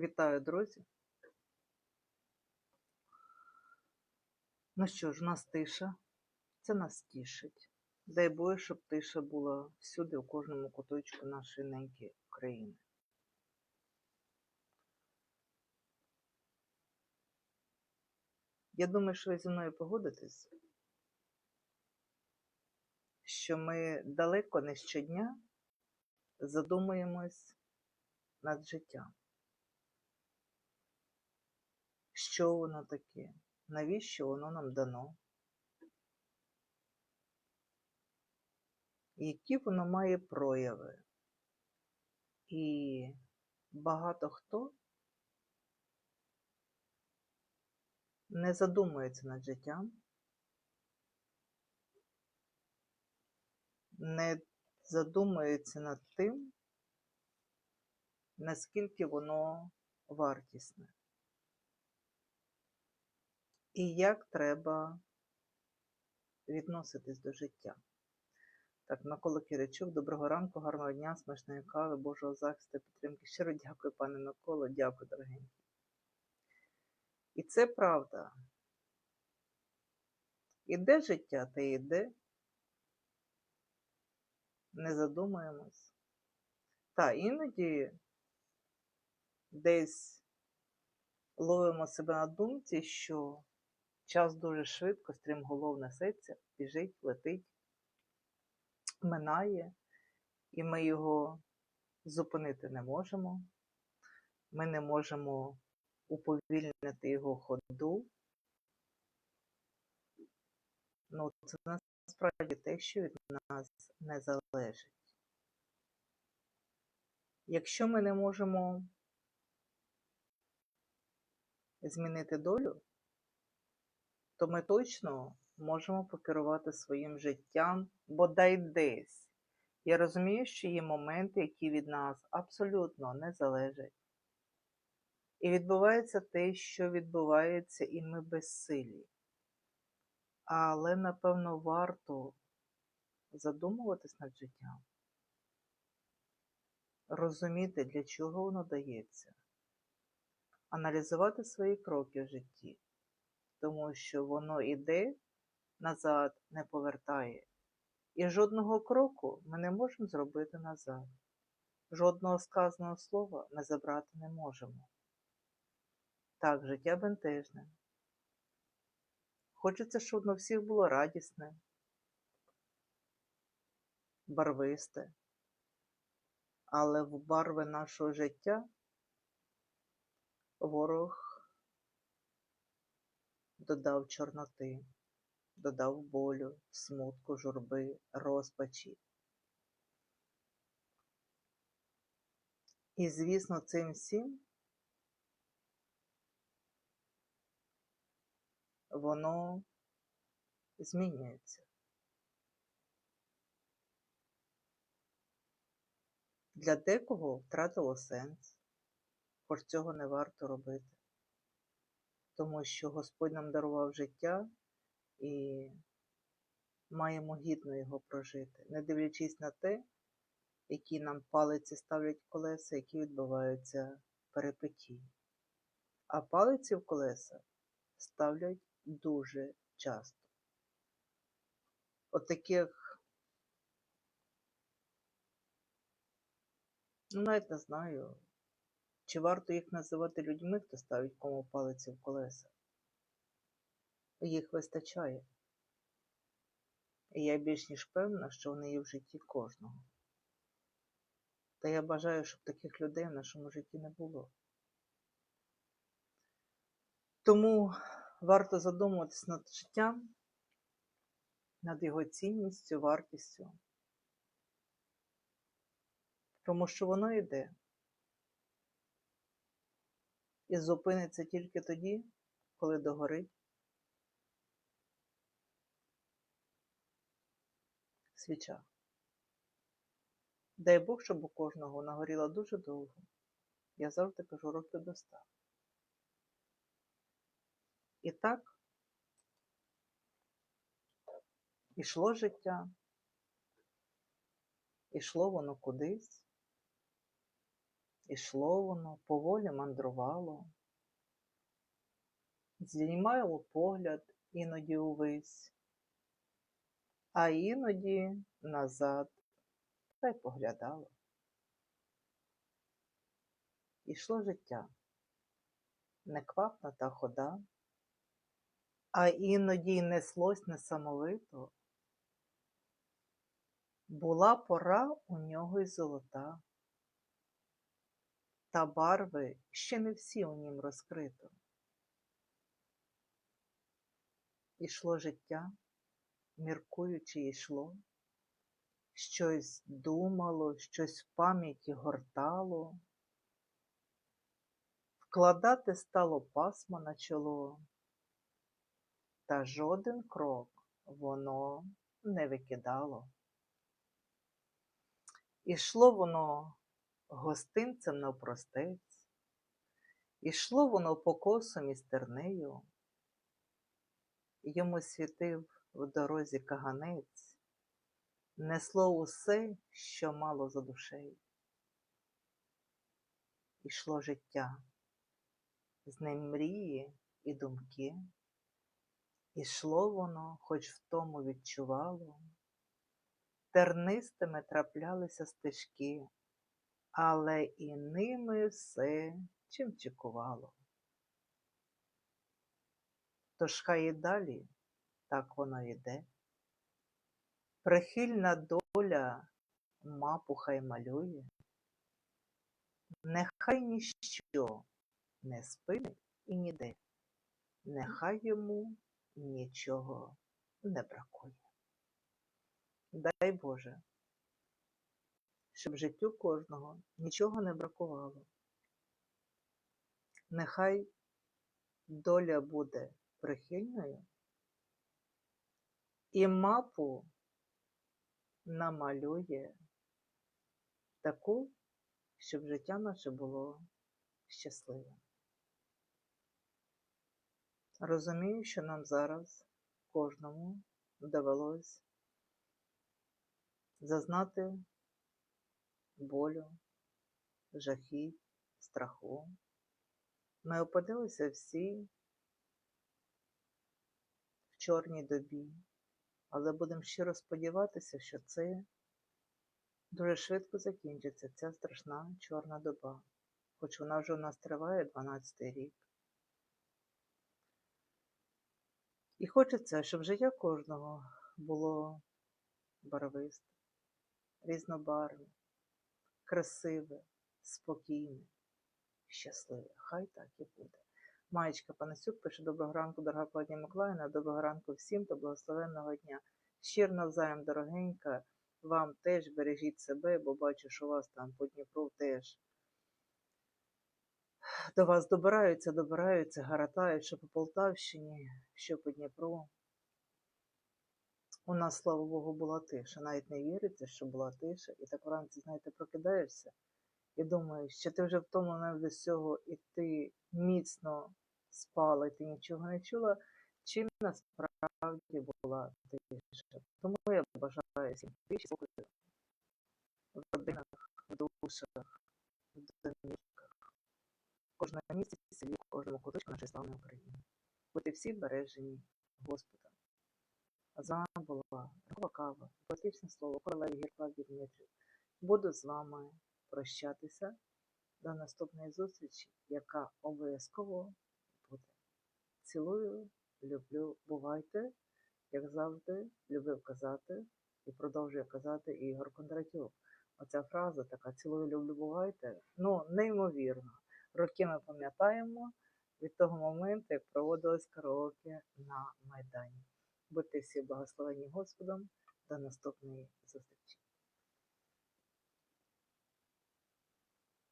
Вітаю, друзі. Ну що ж, у нас тиша. Це нас тішить. Дай Боже, щоб тиша була всюди, у кожному куточку нашої неньки країни. Я думаю, що ви зі мною погодитесь, що ми далеко не щодня задумуємось над життям. Що воно таке? Навіщо воно нам дано? Які воно має прояви? І багато хто не задумується над життям, не задумується над тим, наскільки воно вартісне. І як треба відноситись до життя. Так, Микола Киричук, доброго ранку, гарного дня, смачної кави, Божого захисту, підтримки. Щиро дякую, пане Миколо, дякую, дорогенький. І це правда. Іде життя, та йде. Не задумуємось. Та іноді десь ловимо себе на думці, що час дуже швидко, стрімголов несеться, біжить, летить, минає, і ми його зупинити не можемо. Ми не можемо уповільнити його ходу. Ну, це насправді те, що від нас не залежить. Якщо ми не можемо змінити долю, то ми точно можемо покерувати своїм життям бодай десь. Я розумію, що є моменти, які від нас абсолютно не залежать. І відбувається те, що відбувається, і ми безсилі. Але, напевно, варто задумуватись над життям, розуміти, для чого воно дається, аналізувати свої кроки в житті, тому що воно іде назад, не повертає. І жодного кроку ми не можемо зробити назад. Жодного сказаного слова ми забрати не можемо. Так, життя бентежне. Хочеться, щоб воно всіх було радісне, барвисте. Але в барви нашого життя ворог додав чорноти, додав болю, смутку, журби, розпачі. І, звісно, цим всім воно змінюється. Для декого втратило сенс, хоч цього не варто робити, тому що Господь нам дарував життя і маємо гідно його прожити, не дивлячись на те, які нам палиці ставлять в колеса, які відбуваються перипетії. А палиці в колеса ставлять дуже часто. От таких, ну навіть не знаю, чи варто їх називати людьми, хто ставить кому палиці в колеса. Їх вистачає. І я більш ніж певна, що вони є в житті кожного. Та я бажаю, щоб таких людей в нашому житті не було. Тому варто задумуватись над життям, над його цінністю, вартістю. Тому що воно йде. І зупиниться тільки тоді, коли догорить свіча. Дай Бог, щоб у кожного вона горіла дуже довго. Я завжди кажу років до ста. І так ішло життя, ішло воно кудись, Ішло воно, поволі мандрувало, знімало погляд іноді увесь, а іноді назад та й поглядало. Ішло життя, неквапна та хода, а іноді й неслось несамовито. Була пора у нього й золота, та барви ще не всі у нім розкрито. Ішло життя, міркуючи йшло, щось думало, щось в пам'яті гортало, вкладати стало пасмо на чоло, та жоден крок воно не викидало. Ішло воно гостинцем навпростець, ішло воно покосом і стернею, йому світив в дорозі каганець, несло усе, що мало за душею. Ішло життя, з ним мрії і думки, ішло воно, хоч в тому відчувало, тернистими траплялися стежки, але і ними все чим чекувало. Тож хай і далі так воно йде. Прихильна доля мапу хай малює, нехай ніщо не спинить і ніде, нехай йому нічого не бракує. Дай Боже, щоб життю кожного нічого не бракувало. Нехай доля буде прихильною і мапу намалює таку, щоб життя наше було щасливим. Розумію, що нам зараз кожному довелось зазнати болю, жахіть, страху. Ми опинилися всі в чорній добі, але будемо щиро сподіватися, що це дуже швидко закінчиться, ця страшна чорна доба, хоч вона вже у нас триває 12 рік. І хочеться, щоб життя кожного було барвисте, різнобарвне, красиве, спокійне, щасливе. Хай так і буде. Маєчка Панасюк пише доброго ранку, дорога Клавдія Миколаївна, доброго ранку всім та благословенного дня. Щир навзаєм, дорогенька, вам теж бережіть себе, бо бачу, що у вас там по Дніпру теж до вас добираються, добираються, гаратають, що по Полтавщині, що по Дніпру. У нас, слава Богу, була тиша. Навіть не віриться, що була тиша. І так вранці, знаєте, прокидаєшся і думаєш, що ти вже втомлена від всього, і ти міцно спала, і ти нічого не чула, чим насправді була тиша. Тому я бажаю всім тиші, спокою в родинах, в душах, в домівках, кожному місці, кожному куточку нашої славної України. Бути всі бережені Господом. А з вами була Кава, поетичне слово, королева Гірка Дмитрів. Буду з вами прощатися до наступної зустрічі, яка обов'язково буде. Цілую, люблю, бувайте, як завжди, любив казати і продовжує казати Ігор Кондратюк. Оця фраза така цілую, люблю, бувайте. Ну, неймовірно. Роки ми пам'ятаємо від того моменту, як проводилось караоке на Майдані. Будьте всі благословені Господом. До наступної зустрічі.